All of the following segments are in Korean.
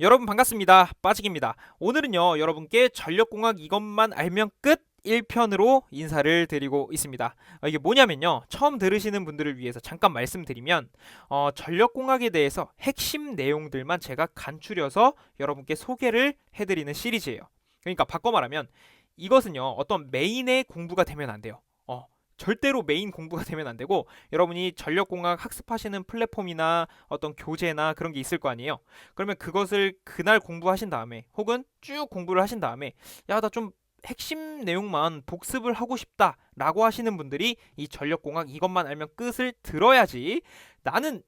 여러분 반갑습니다. 빠직입니다. 오늘은요, 여러분께 전력공학 이것만 알면 끝 1편으로 인사를 드리고 있습니다. 어, 이게 뭐냐면요. 처음 들으시는 분들을 위해서 잠깐 말씀드리면 어, 전력공학에 대해서 핵심 내용들만 제가 간추려서 여러분께 소개를 해드리는 시리즈예요. 그러니까 바꿔 말하면 이것은요. 어떤 메인의 공부가 되면 안 돼요. 어, 절대로 메인 공부가 되면 안 되고 여러분이 전력공학 학습하시는 플랫폼이나 어떤 교재나 그런 게 있을 거 아니에요. 그러면 그것을 그날 공부하신 다음에 혹은 쭉 공부를 하신 다음에 야 나 좀 핵심 내용만 복습을 하고 싶다라고 하시는 분들이 이 전력공학 이것만 알면 끝을 들어야지 나는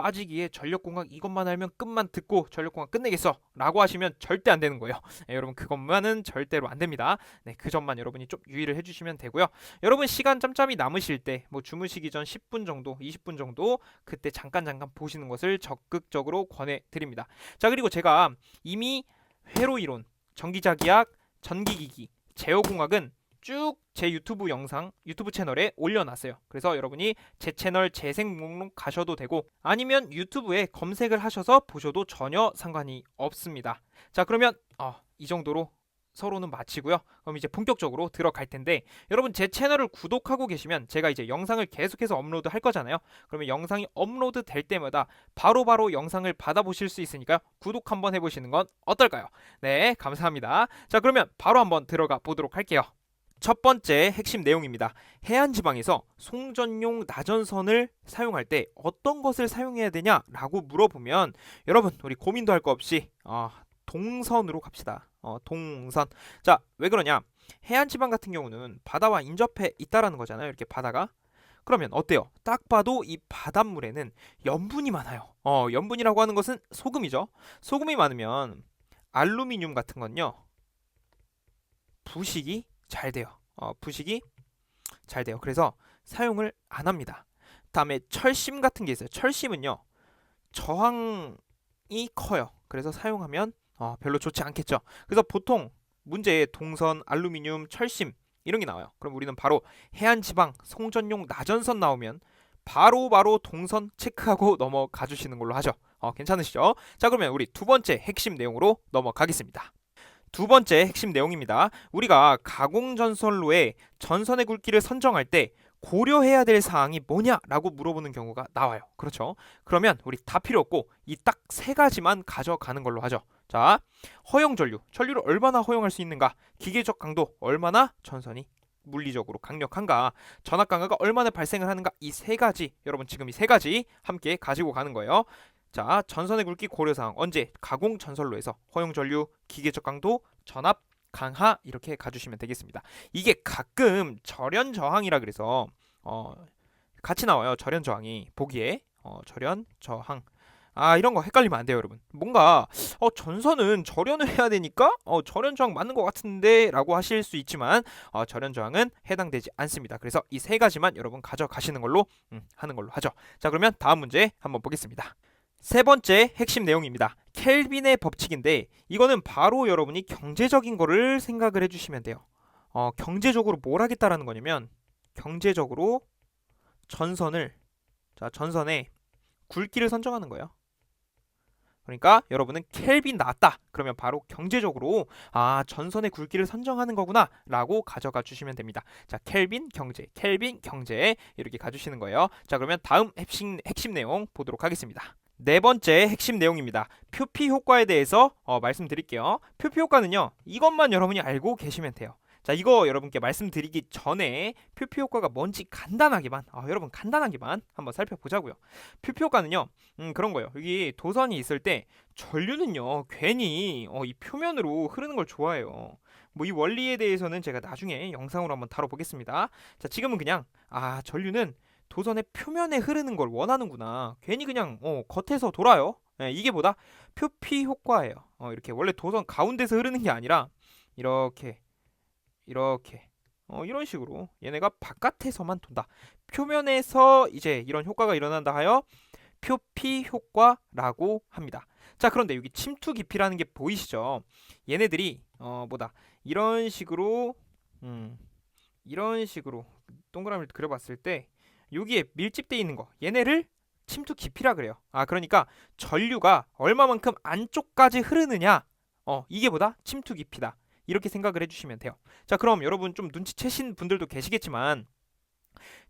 빠지기에 전력공학 이것만 알면 끝만 듣고 전력공학 끝내겠어 라고 하시면 절대 안 되는 거예요. 네, 여러분 그것만은 절대로 안 됩니다. 네, 그 점만 여러분이 좀 유의를 해주시면 되고요. 여러분 시간 짬짬이 남으실 때 뭐 주무시기 전 10분 정도 20분 정도 그때 잠깐 잠깐 보시는 것을 적극적으로 권해드립니다. 자 그리고 제가 이미 회로 이론 전기자기학 전기기기 제어공학은 쭉 제 유튜브 영상 유튜브 채널에 올려놨어요. 그래서 여러분이 제 채널 재생 목록 가셔도 되고 아니면 유튜브에 검색을 하셔서 보셔도 전혀 상관이 없습니다. 자 그러면 어, 이 정도로 서로는 마치고요. 그럼 이제 본격적으로 들어갈 텐데 여러분 제 채널을 구독하고 계시면 제가 이제 영상을 계속해서 업로드 할 거잖아요. 그러면 영상이 업로드 될 때마다 바로바로 바로 영상을 받아보실 수 있으니까요. 구독 한번 해보시는 건 어떨까요? 네, 감사합니다. 자 그러면 바로 한번 들어가 보도록 할게요. 첫 번째 핵심 내용입니다. 해안 지방에서 송전용 나전선을 사용할 때 어떤 것을 사용해야 되냐라고 물어보면 여러분 우리 고민도 할 거 없이 어, 동선으로 갑시다. 어, 동선. 자, 왜 그러냐? 해안 지방 같은 경우는 바다와 인접해 있다라는 거잖아요. 이렇게 바다가. 그러면 어때요? 딱 봐도 이 바닷물에는 염분이 많아요. 어, 염분이라고 하는 것은 소금이죠. 소금이 많으면 알루미늄 같은 건요. 부식이 잘 돼요. 어, 부식이 잘 돼요. 그래서 사용을 안 합니다. 다음에 철심 같은 게 있어요. 철심은요. 저항이 커요. 그래서 사용하면 어, 별로 좋지 않겠죠. 그래서 보통 문제에 동선, 알루미늄, 철심 이런 게 나와요. 그럼 우리는 바로 해안 지방 송전용 나전선 나오면 바로 바로 동선 체크하고 넘어가 주시는 걸로 하죠. 어, 괜찮으시죠? 자, 그러면 우리 두 번째 핵심 내용으로 넘어가겠습니다. 두 번째 핵심 내용입니다. 우리가 가공 전선로의 전선의 굵기를 선정할 때 고려해야 될 사항이 뭐냐라고 물어보는 경우가 나와요. 그렇죠? 그러면 우리 다 필요 없고 이 딱 세 가지만 가져가는 걸로 하죠. 자, 허용 전류. 전류를 얼마나 허용할 수 있는가? 기계적 강도 얼마나 전선이 물리적으로 강력한가? 전압 강화가 얼마나 발생을 하는가? 이 세 가지 여러분 지금 이 세 가지 함께 가지고 가는 거예요. 자, 전선의 굵기 고려사항. 언제? 가공 전선로에서. 허용 전류, 기계적 강도, 전압 강하 이렇게 가주시면 되겠습니다. 이게 가끔 절연 저항이라 그래서 어, 같이 나와요. 절연 저항이. 보기에 어, 절연 저항. 아 이런 거 헷갈리면 안 돼요 여러분. 뭔가 어 전선은 절연을 해야 되니까 어 절연 저항 맞는 것 같은데 라고 하실 수 있지만 어 절연 저항은 해당되지 않습니다. 그래서 이 세 가지만 여러분 가져가시는 걸로 음, 하는 걸로 하죠. 자 그러면 다음 문제 한번 보겠습니다 세 번째 핵심 내용입니다. 켈빈의 법칙인데 이거는 바로 여러분이 경제적인 거를 생각을 해주시면 돼요. 어, 경제적으로 뭘 하겠다라는 거냐면 경제적으로 전선을 자 전선에 굵기를 선정하는 거예요. 그러니까 여러분은 켈빈 나왔다. 그러면 바로 경제적으로 아 전선의 굵기를 선정하는 거구나 라고 가져가 주시면 됩니다. 자 켈빈 경제, 켈빈 경제 이렇게 가주시는 거예요. 자 그러면 다음 핵심 핵심 내용 보도록 하겠습니다. 네 번째 핵심 내용입니다. 표피 효과에 대해서 어, 말씀드릴게요. 표피 효과는요. 이것만 여러분이 알고 계시면 돼요. 자 이거 여러분께 말씀드리기 전에 표피 효과가 뭔지 간단하게만 아, 여러분 간단하게만 한번 살펴보자고요. 표피 효과는요 음, 그런 거예요. 여기 도선이 있을 때 전류는요 괜히 어, 이 표면으로 흐르는 걸 좋아해요. 뭐 이 원리에 대해서는 제가 나중에 영상으로 한번 다뤄보겠습니다. 자 지금은 그냥 아 전류는 도선의 표면에 흐르는 걸 원하는구나. 괜히 그냥 어, 겉에서 돌아요. 네, 이게 보다 표피 효과예요. 어, 이렇게 원래 도선 가운데서 흐르는 게 아니라 이렇게 이렇게 어, 이런 식으로 얘네가 바깥에서만 돈다. 표면에서 이제 이런 효과가 일어난다 하여 표피 효과라고 합니다. 자 그런데 여기 침투 깊이라는 게 보이시죠? 얘네들이 어 뭐다 이런 식으로 음 이런 식으로 동그라미를 그려봤을 때 여기에 밀집돼 있는 거 얘네를 침투 깊이라 그래요. 아 그러니까 전류가 얼마만큼 안쪽까지 흐르느냐 어 이게 보다 침투 깊이다. 이렇게 생각을 해주시면 돼요. 자 그럼 여러분 좀 눈치채신 분들도 계시겠지만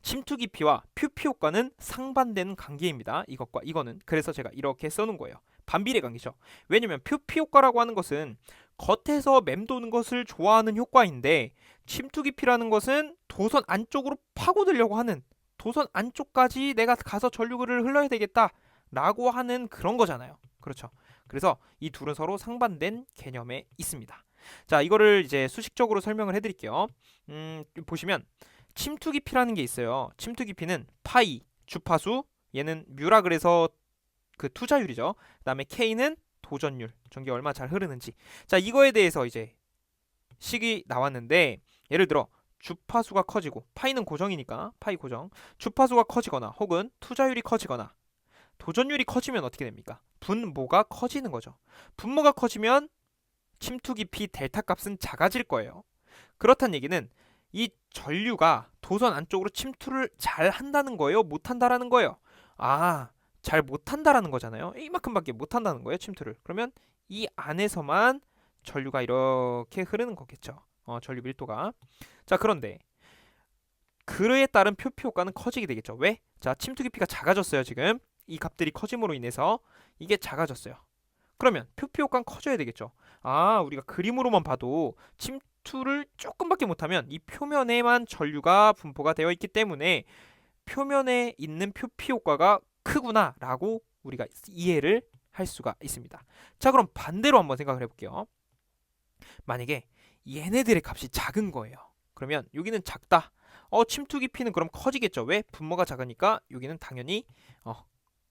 침투 깊이와 표피 효과는 상반되는 관계입니다. 이것과 이거는 그래서 제가 이렇게 써놓은 거예요. 반비례 관계죠. 왜냐면 표피 효과라고 하는 것은 겉에서 맴도는 것을 좋아하는 효과인데 침투 깊이라는 것은 도선 안쪽으로 파고들려고 하는 도선 안쪽까지 내가 가서 전류를 흘러야 되겠다 라고 하는 그런 거잖아요. 그렇죠. 그래서 이 둘은 서로 상반된 개념에 있습니다. 자, 이거를 이제 수식적으로 설명을 해드릴게요. 음, 보시면 침투 깊이라는 게 있어요. 침투 깊이는 파이 주파수 얘는 뮤라 그래서 그 투자율이죠. 그다음에 K는 도전율 전기 얼마 잘 흐르는지. 자 이거에 대해서 이제 식이 나왔는데 예를 들어 주파수가 커지고 파이는 고정이니까 파이 고정 주파수가 커지거나 혹은 투자율이 커지거나 도전율이 커지면 어떻게 됩니까? 분모가 커지는 거죠. 분모가 커지면 침투 깊이 델타 값은 작아질 거예요. 그렇다는 얘기는 이 전류가 도선 안쪽으로 침투를 잘 한다는 거예요? 못 한다라는 거예요? 아, 잘 못 한다라는 거잖아요. 이만큼밖에 못 한다는 거예요, 침투를. 그러면 이 안에서만 전류가 이렇게 흐르는 거겠죠. 어, 전류 밀도가. 자, 그런데 그에 따른 표피 효과는 커지게 되겠죠. 왜? 자, 침투 깊이가 작아졌어요, 지금. 이 값들이 커짐으로 인해서 이게 작아졌어요. 그러면 표피 효과는 커져야 되겠죠. 아, 우리가 그림으로만 봐도 침투를 조금밖에 못하면 이 표면에만 전류가 분포가 되어 있기 때문에 표면에 있는 표피 효과가 크구나라고 우리가 이해를 할 수가 있습니다. 자, 그럼 반대로 한번 생각을 해볼게요. 만약에 얘네들의 값이 작은 거예요. 그러면 여기는 작다. 어, 침투 깊이는 그럼 커지겠죠. 왜? 분모가 작으니까 여기는 당연히 어,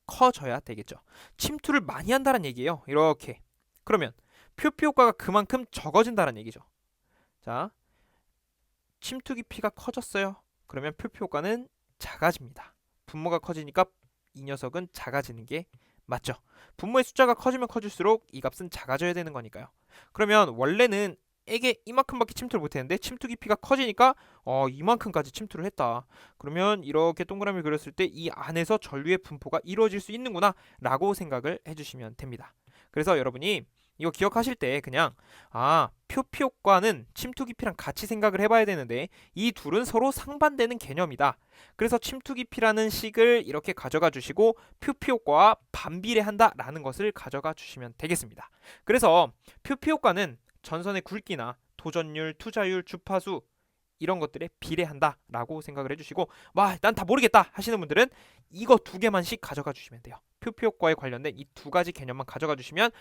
커져야 되겠죠. 침투를 많이 한다는 얘기예요. 이렇게. 그러면 표피 효과가 그만큼 적어진다는 얘기죠. 자, 침투 깊이가 커졌어요. 그러면 표피 효과는 작아집니다. 분모가 커지니까 이 녀석은 작아지는 게 맞죠. 분모의 숫자가 커지면 커질수록 이 값은 작아져야 되는 거니까요. 그러면 원래는 에게 이만큼밖에 침투를 못했는데 침투 깊이가 커지니까 어 이만큼까지 침투를 했다. 그러면 이렇게 동그라미 그렸을 때 이 안에서 전류의 분포가 이루어질 수 있는구나 라고 생각을 해주시면 됩니다. 그래서 여러분이 이거 기억하실 때 그냥 아 표피 효과는 침투 깊이랑 같이 생각을 해봐야 되는데 이 둘은 서로 상반되는 개념이다. 그래서 침투 깊이라는 식을 이렇게 가져가 주시고 표피 효과와 반비례한다라는 것을 가져가 주시면 되겠습니다. 그래서 표피 효과는 전선의 굵기나 도전율, 투자율, 주파수 이런 것들에 비례한다라고 생각을 해주시고 와 난 다 모르겠다 하시는 분들은 이거 두 개만씩 가져가 주시면 돼요. 표피 효과에 관련된 이 두 가지 개념만 가져가 주시면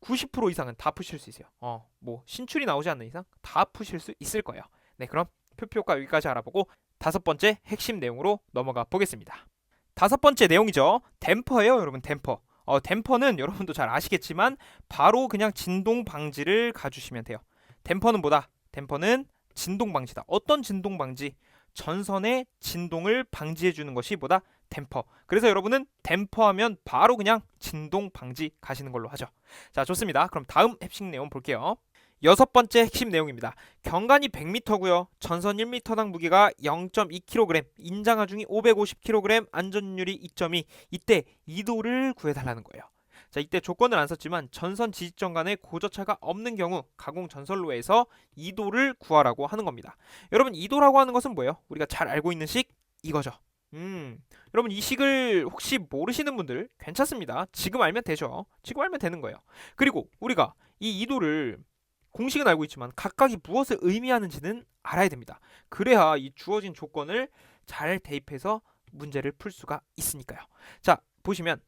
90% 이상은 다 푸실 수 있어요. 어, 뭐 신출이 나오지 않는 이상 다 푸실 수 있을 거예요. 네, 그럼 표피 효과 여기까지 알아보고 다섯 번째 핵심 내용으로 넘어가 보겠습니다. 다섯 번째 내용이죠. 댐퍼예요, 여러분. 댐퍼. 어, 댐퍼는 여러분도 잘 아시겠지만 바로 그냥 진동 방지를 가주시면 돼요. 댐퍼는 뭐다? 댐퍼는 진동 방지다. 어떤 진동 방지? 전선의 진동을 방지해 주는 것이 뭐다? 댐퍼. 그래서 여러분은 댐퍼 하면 바로 그냥 진동 방지 가시는 걸로 하죠. 자, 좋습니다. 그럼 다음 핵심 내용 볼게요. 여섯 번째 핵심 내용입니다. 경관이 100m고요. 전선 1m당 무게가 0.2kg, 인장 하중이 550kg, 안전율이 2.2. 이때 2도를 구해달라는 거예요. 자, 이때 조건을 안 썼지만 전선 지지점 간에 고저차가 없는 경우 가공 전선로에서 2도를 구하라고 하는 겁니다. 여러분 2도라고 하는 것은 뭐예요? 우리가 잘 알고 있는 식 이거죠. 음, 여러분 이 식을 혹시 모르시는 분들 괜찮습니다. 지금 알면 되죠. 지금 알면 되는 거예요. 그리고 우리가 이 2도를 공식은 알고 있지만 각각이 무엇을 의미하는지는 알아야 됩니다. 그래야 이 주어진 조건을 잘 대입해서 문제를 풀 수가 있으니까요. 자, 보시면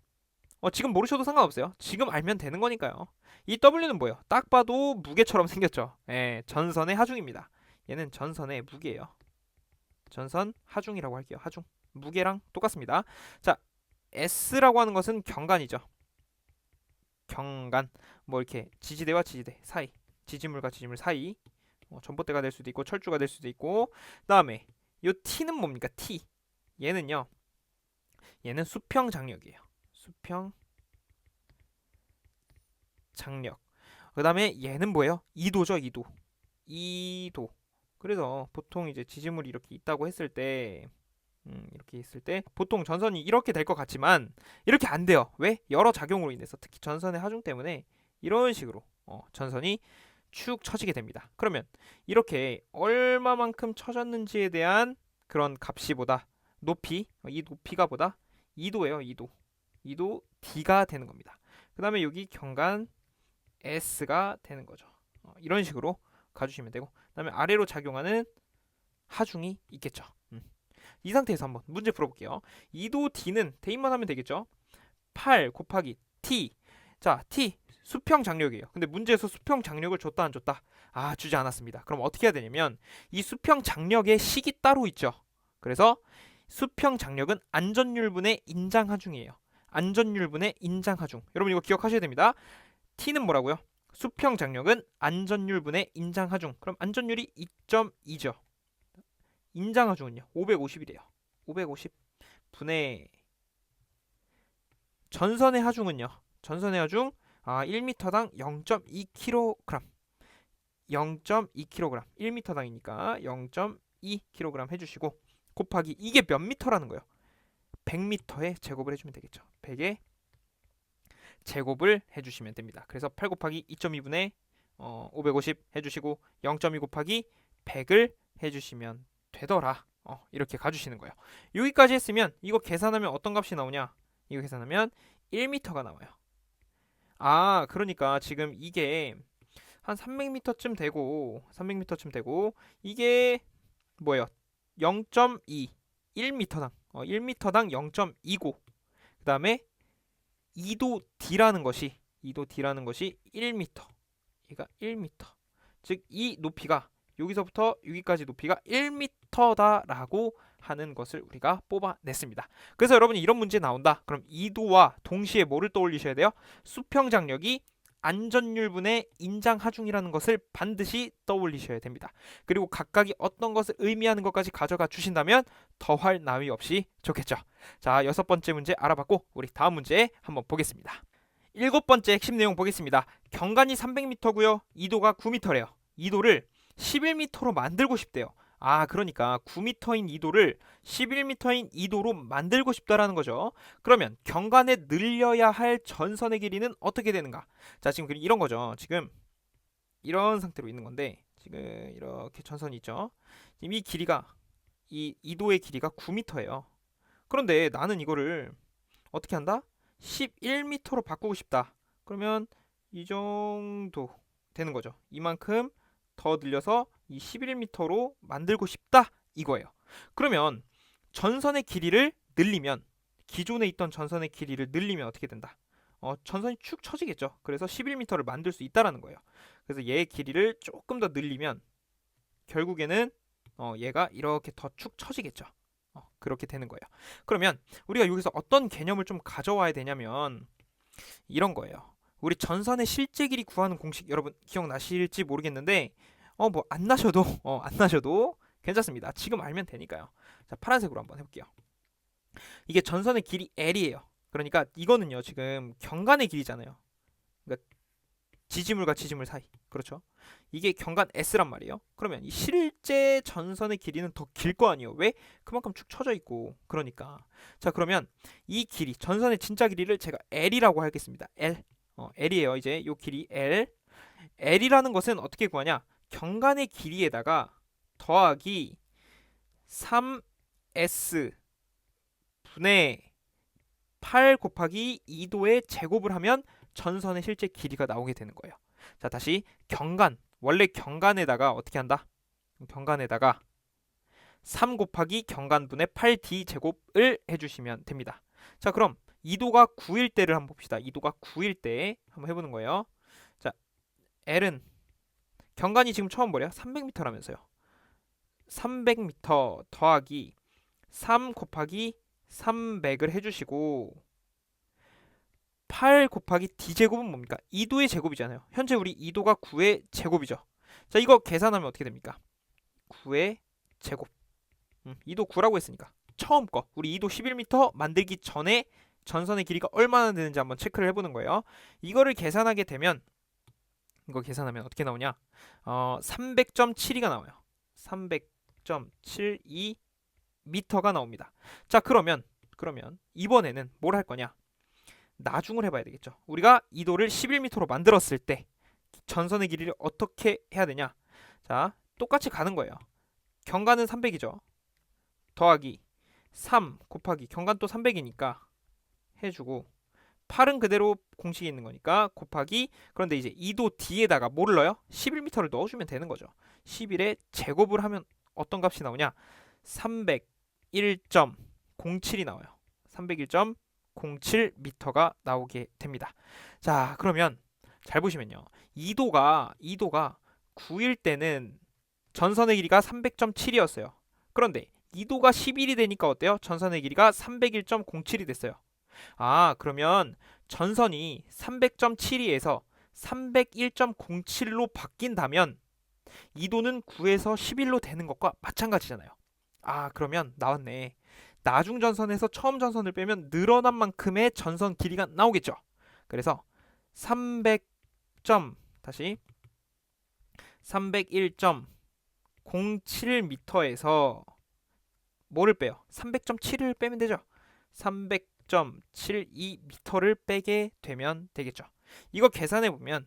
어, 지금 모르셔도 상관없어요. 지금 알면 되는 거니까요. 이 W는 뭐예요? 딱 봐도 무게처럼 생겼죠. 예, 전선의 하중입니다. 얘는 전선의 무게예요. 전선 하중이라고 할게요. 하중. 무게랑 똑같습니다. 자, S라고 하는 것은 경관이죠. 경관. 뭐 이렇게 지지대와 지지대 사이. 지지물과 지지물 사이. 뭐 전봇대가 될 수도 있고 철주가 될 수도 있고. 그다음에 요 T는 뭡니까? T. 얘는요. 얘는 수평 장력이에요. 수평 장력. 그다음에 얘는 뭐예요? 2도죠, 2도. 2도. 그래서 보통 이제 지지물이 이렇게 있다고 했을 때 음, 이렇게 있을 때 보통 전선이 이렇게 될 것 같지만 이렇게 안 돼요. 왜? 여러 작용으로 인해서 특히 전선의 하중 때문에 이런 식으로 어, 전선이 축 처지게 됩니다. 그러면 이렇게 얼마만큼 처졌는지에 대한 그런 값이 보다 높이 어, 이 높이가 보다 2도예요. 2도. 2도 D가 되는 겁니다. 그 다음에 여기 경관 S가 되는 거죠. 어, 이런 식으로 가주시면 되고 그 다음에 아래로 작용하는 하중이 있겠죠. 음. 이 상태에서 한번 문제 풀어볼게요. 2도 D는 대입만 하면 되겠죠. 8 곱하기 T 자 T 수평 장력이에요. 근데 문제에서 수평 장력을 줬다 안 줬다? 아 주지 않았습니다. 그럼 어떻게 해야 되냐면 이 수평 장력의 식이 따로 있죠. 그래서 수평 장력은 안전율분의 인장하중이에요. 안전율분의 인장하중. 여러분 이거 기억하셔야 됩니다. T는 뭐라고요? 수평 장력은 안전율분의 인장하중. 그럼 안전율이 2.2죠. 인장하중은요. 550이래요. 550 분의 전선의 하중은요. 전선의 하중 아, 1m당 0.2kg. 0.2kg. 1m당이니까 0.2kg 해주시고 곱하기 이게 몇 미터라는 거예요. 100m에 제곱을 해주면 되겠죠. 100에 제곱을 해주시면 됩니다. 그래서 8 곱하기 2.2분의 어, 550 해주시고 0.2 곱하기 100을 해주시면 되더라. 어, 이렇게 가주시는 거예요. 여기까지 했으면 이거 계산하면 어떤 값이 나오냐? 이거 계산하면 1m가 나와요. 아, 그러니까 지금 이게 한 300m쯤 되고 300m쯤 되고 이게 뭐예요? 0.2 1m당. 어, 1m당 0.29그 다음에 2도 D라는 것이 2도 D라는 것이 1m 얘가 1m 즉 이 높이가 여기서부터 여기까지 높이가 1m다라고 하는 것을 우리가 뽑아냈습니다. 그래서 여러분이 이런 문제 나온다. 그럼 2도와 동시에 뭐를 떠올리셔야 돼요? 수평 장력이 안전율분의 인장 하중이라는 것을 반드시 떠올리셔야 됩니다. 그리고 각각이 어떤 것을 의미하는 것까지 가져가 주신다면 더할 나위 없이 좋겠죠. 자, 여섯 번째 문제 알아봤고 우리 다음 문제 한번 보겠습니다. 일곱 번째 핵심 내용 보겠습니다. 경관이 300m고요. 2도가 9m래요. 2도를 11m로 만들고 싶대요. 아, 그러니까 9m인 2도를 11m인 2도로 만들고 싶다라는 거죠. 그러면 경관에 늘려야 할 전선의 길이는 어떻게 되는가? 자, 지금 이런 거죠. 지금 이런 상태로 있는 건데 지금 이렇게 전선이 있죠. 지금 이 길이가 이 2도의 길이가 9m예요. 그런데 나는 이거를 어떻게 한다? 11m로 바꾸고 싶다. 그러면 이 정도 되는 거죠. 이만큼 더 늘려서 이 11m로 만들고 싶다 이거예요. 그러면 전선의 길이를 늘리면 기존에 있던 전선의 길이를 늘리면 어떻게 된다? 어, 전선이 축 처지겠죠. 그래서 11m를 만들 수 있다라는 거예요. 그래서 얘의 길이를 조금 더 늘리면 결국에는 어, 얘가 이렇게 더 축 처지겠죠. 어, 그렇게 되는 거예요. 그러면 우리가 여기서 어떤 개념을 좀 가져와야 되냐면 이런 거예요. 우리 전선의 실제 길이 구하는 공식 여러분 기억나실지 모르겠는데 어 뭐 안 나셔도 어 안 나셔도 괜찮습니다. 지금 알면 되니까요. 자 파란색으로 한번 해볼게요. 이게 전선의 길이 L이에요. 그러니까 이거는요 지금 경관의 길이잖아요. 그러니까 지지물과 지지물 사이 그렇죠. 이게 경관 S란 말이에요. 그러면 이 실제 전선의 길이는 더 길 거 아니에요. 왜? 그만큼 축 처져 있고 그러니까. 자 그러면 이 길이 전선의 진짜 길이를 제가 L이라고 하겠습니다. L 어, L이에요. 이제 요 길이 L. L이라는 것은 어떻게 구하냐? 경관의 길이에다가 더하기 3S 분의 8 곱하기 2도의 제곱을 하면 전선의 실제 길이가 나오게 되는 거예요. 자, 다시 경관. 원래 경관에다가 어떻게 한다? 경관에다가 3 곱하기 경관분의 8d 제곱을 해주시면 됩니다. 자, 그럼 2도가 9일 때를 한번 봅시다. 2도가 9일 때 한번 해보는 거예요. 자, L은 경관이 지금 처음 뭐래요? 300m라면서요. 300m 더하기 3 곱하기 300을 해주시고 8 곱하기 d제곱은 뭡니까? 2도의 제곱이잖아요. 현재 우리 2도가 9의 제곱이죠. 자 이거 계산하면 어떻게 됩니까? 9의 제곱 음, 2도 9라고 했으니까 처음 거 우리 2도 11m 만들기 전에 전선의 길이가 얼마나 되는지 한번 체크를 해보는 거예요. 이거를 계산하게 되면 이거 계산하면 어떻게 나오냐? 어, 300.72가 나와요. 300.72 미터가 나옵니다. 자, 그러면 그러면 이번에는 뭘 할 거냐? 나중을 해봐야 되겠죠. 우리가 이도를 11m로 만들었을 때 전선의 길이를 어떻게 해야 되냐? 자, 똑같이 가는 거예요. 경관은 300이죠. 더하기 3 곱하기 경관 또 300이니까 해주고 8은 그대로 공식이 있는 거니까 곱하기 그런데 이제 2도 뒤에다가 뭐를 넣어요? 11m를 넣어주면 되는 거죠. 11에 제곱을 하면 어떤 값이 나오냐? 301.07이 나와요. 301.07m가 나오게 됩니다. 자, 그러면 잘 보시면요. 2도가 2도가 9일 때는 전선의 길이가 300.7이었어요. 그런데 2도가 11이 되니까 어때요? 전선의 길이가 301.07이 됐어요. 아, 그러면 전선이 300.72에서 301.07로 바뀐다면 2도는 9에서 11로 되는 것과 마찬가지잖아요. 아, 그러면 나왔네. 나중 전선에서 처음 전선을 빼면 늘어난 만큼의 전선 길이가 나오겠죠. 그래서 300. 다시 301.07m에서 뭐를 빼요? 300.7을 빼면 되죠. 300.72m를 빼게 되면 되겠죠. 이거 계산해 보면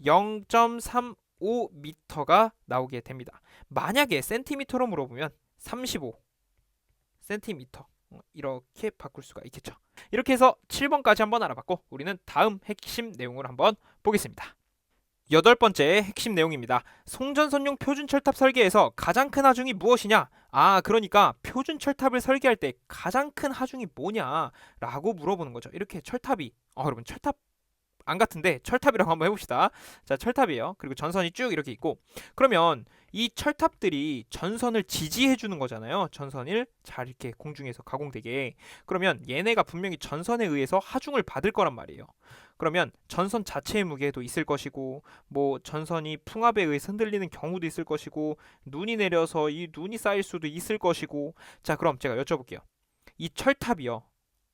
0.35m가 나오게 됩니다. 만약에 센티미터로 물어보면 35 센티미터 어, 이렇게 바꿀 수가 있겠죠. 이렇게 해서 7번까지 한번 알아봤고 우리는 다음 핵심 내용을 한번 보겠습니다. 여덟 번째 핵심 내용입니다. 송전선용 표준 철탑 설계에서 가장 큰 하중이 무엇이냐? 아, 그러니까 표준 철탑을 설계할 때 가장 큰 하중이 뭐냐 라고 물어보는 거죠. 이렇게 철탑이 어, 여러분 철탑 안 같은데 철탑이라고 한번 해봅시다. 자, 철탑이에요. 그리고 전선이 쭉 이렇게 있고 그러면 이 철탑들이 전선을 지지해 주는 거잖아요. 전선을 잘 이렇게 공중에서 가공되게. 그러면 얘네가 분명히 전선에 의해서 하중을 받을 거란 말이에요. 그러면 전선 자체의 무게도 있을 것이고 뭐 전선이 풍압에 의해 흔들리는 경우도 있을 것이고 눈이 내려서 이 눈이 쌓일 수도 있을 것이고 자, 그럼 제가 여쭤볼게요. 이 철탑이요.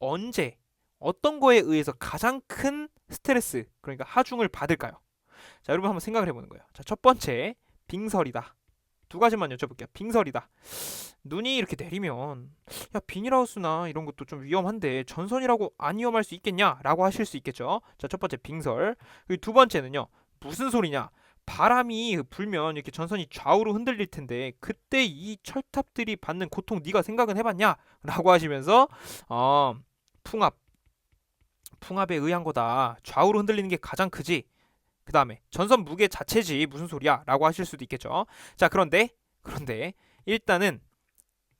언제 어떤 거에 의해서 가장 큰 스트레스 그러니까 하중을 받을까요? 자 여러분 한번 생각을 해보는 거예요. 자 첫 번째 빙설이다. 두 가지만 여쭤볼게요. 빙설이다. 눈이 이렇게 내리면 야 비닐하우스나 이런 것도 좀 위험한데 전선이라고 안 위험할 수 있겠냐라고 하실 수 있겠죠. 자 첫 번째 빙설. 그리고 두 번째는요. 무슨 소리냐? 바람이 불면 이렇게 전선이 좌우로 흔들릴 텐데 그때 이 철탑들이 받는 고통 네가 생각은 해봤냐?라고 하시면서 어, 풍압 풍압에 의한 거다. 좌우로 흔들리는 게 가장 크지. 그 다음에 전선 무게 자체지 무슨 소리야? 라고 하실 수도 있겠죠. 자 그런데 그런데 일단은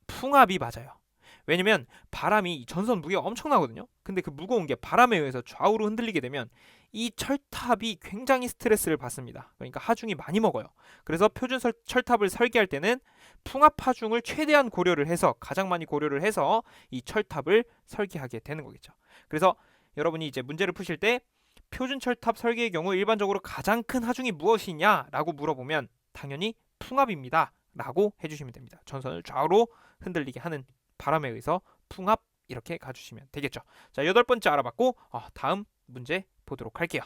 풍압이 맞아요. 왜냐면 바람이 전선 무게가 엄청나거든요. 근데 그 무거운 게 바람에 의해서 좌우로 흔들리게 되면 이 철탑이 굉장히 스트레스를 받습니다. 그러니까 하중이 많이 먹어요. 그래서 표준 철탑을 설계할 때는 풍압 하중을 최대한 고려를 해서 가장 많이 고려를 해서 이 철탑을 설계하게 되는 거겠죠. 그래서 여러분이 이제 문제를 푸실 때 표준 철탑 설계의 경우 일반적으로 가장 큰 하중이 무엇이냐라고 물어보면 당연히 풍압입니다. 라고 해주시면 됩니다. 전선을 좌우로 흔들리게 하는 바람에 의해서 풍압 이렇게 가주시면 되겠죠. 자 여덟 번째 알아봤고 어, 다음 문제 보도록 할게요.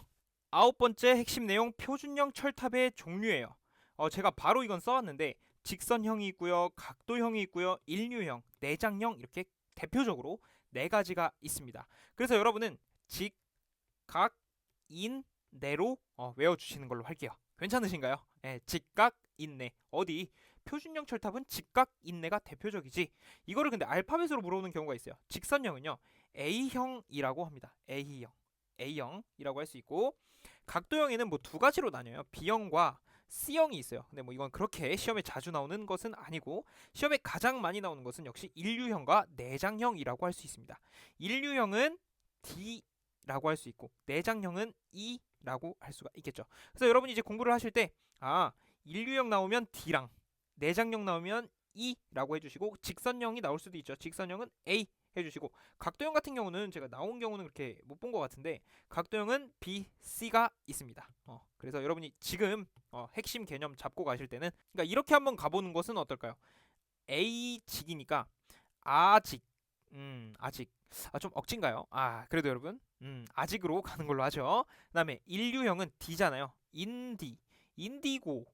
아홉 번째 핵심 내용 표준형 철탑의 종류예요. 어, 제가 바로 이건 써왔는데 직선형이 있고요, 각도형이 있고요, 일류형, 내장형 이렇게 대표적으로 네 가지가 있습니다. 그래서 여러분은 직, 각, 인, 내로 어, 외워주시는 걸로 할게요. 괜찮으신가요? 예, 직각, 인내 어디 표준형 철탑은 직각, 인내가 대표적이지. 이거를 근데 알파벳으로 물어보는 경우가 있어요. 직선형은요 A형이라고 합니다. A형, A형이라고 할 수 있고 각도형에는 뭐 두 가지로 나뉘어요. B형과 C형이 있어요. 근데 뭐 이건 그렇게 시험에 자주 나오는 것은 아니고 시험에 가장 많이 나오는 것은 역시 일류형과 내장형이라고 할 수 있습니다. 일류형은 D라고 할 수 있고 내장형은 E라고 할 수가 있겠죠. 그래서 여러분이 이제 공부를 하실 때 아, 일류형 나오면 D랑 내장형 나오면 E라고 해주시고 직선형이 나올 수도 있죠. 직선형은 A 해주시고 각도형 같은 경우는 제가 나온 경우는 그렇게 못 본 것 같은데 각도형은 B, C가 있습니다. 어, 그래서 여러분이 지금 어, 핵심 개념 잡고 가실 때는 그러니까 이렇게 한번 가보는 것은 어떨까요? A 직이니까 아직 음 아직 아, 좀 억진가요? 아 그래도 여러분 음 아직으로 가는 걸로 하죠. 그다음에 인류형은 D잖아요. 인디 인디고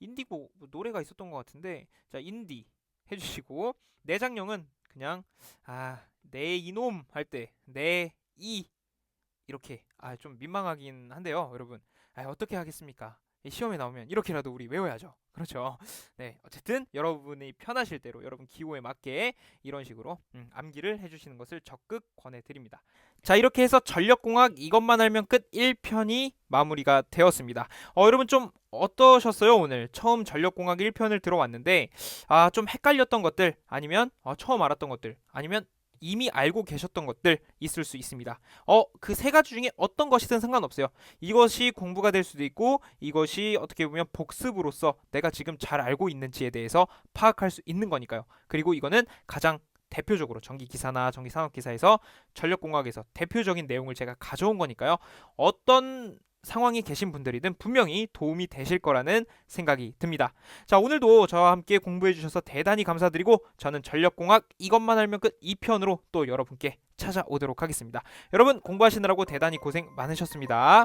인디고 뭐 노래가 있었던 것 같은데 자 인디 해주시고 내장형은 그냥 아 내 이놈 할 때 내 이 이렇게 아 좀 민망하긴 한데요 여러분 아 어떻게 하겠습니까? 이 시험에 나오면 이렇게라도 우리 외워야죠. 그렇죠? 네 어쨌든 여러분이 편하실 대로 여러분 기호에 맞게 이런 식으로 음, 암기를 해주시는 것을 적극 권해드립니다. 자 이렇게 해서 전력공학 이것만 알면 끝 1편이 마무리가 되었습니다. 어 여러분 좀 어떠셨어요 오늘? 처음 전력공학 1편을 들어왔는데 아 좀 헷갈렸던 것들 아니면 어, 처음 알았던 것들 아니면 이미 알고 계셨던 것들 있을 수 있습니다. 어, 그 세 가지 중에 어떤 것이든 상관없어요. 이것이 공부가 될 수도 있고 이것이 어떻게 보면 복습으로서 내가 지금 잘 알고 있는지에 대해서 파악할 수 있는 거니까요. 그리고 이거는 가장 대표적으로 전기 기사나 전기 산업 기사에서 전력 공학에서 대표적인 내용을 제가 가져온 거니까요. 어떤 상황이 계신 분들이든 분명히 도움이 되실 거라는 생각이 듭니다. 자, 오늘도 저와 함께 공부해 주셔서 대단히 감사드리고 저는 전력공학 이것만 알면 끝 2편으로 또 여러분께 찾아오도록 하겠습니다. 여러분 공부하시느라고 대단히 고생 많으셨습니다.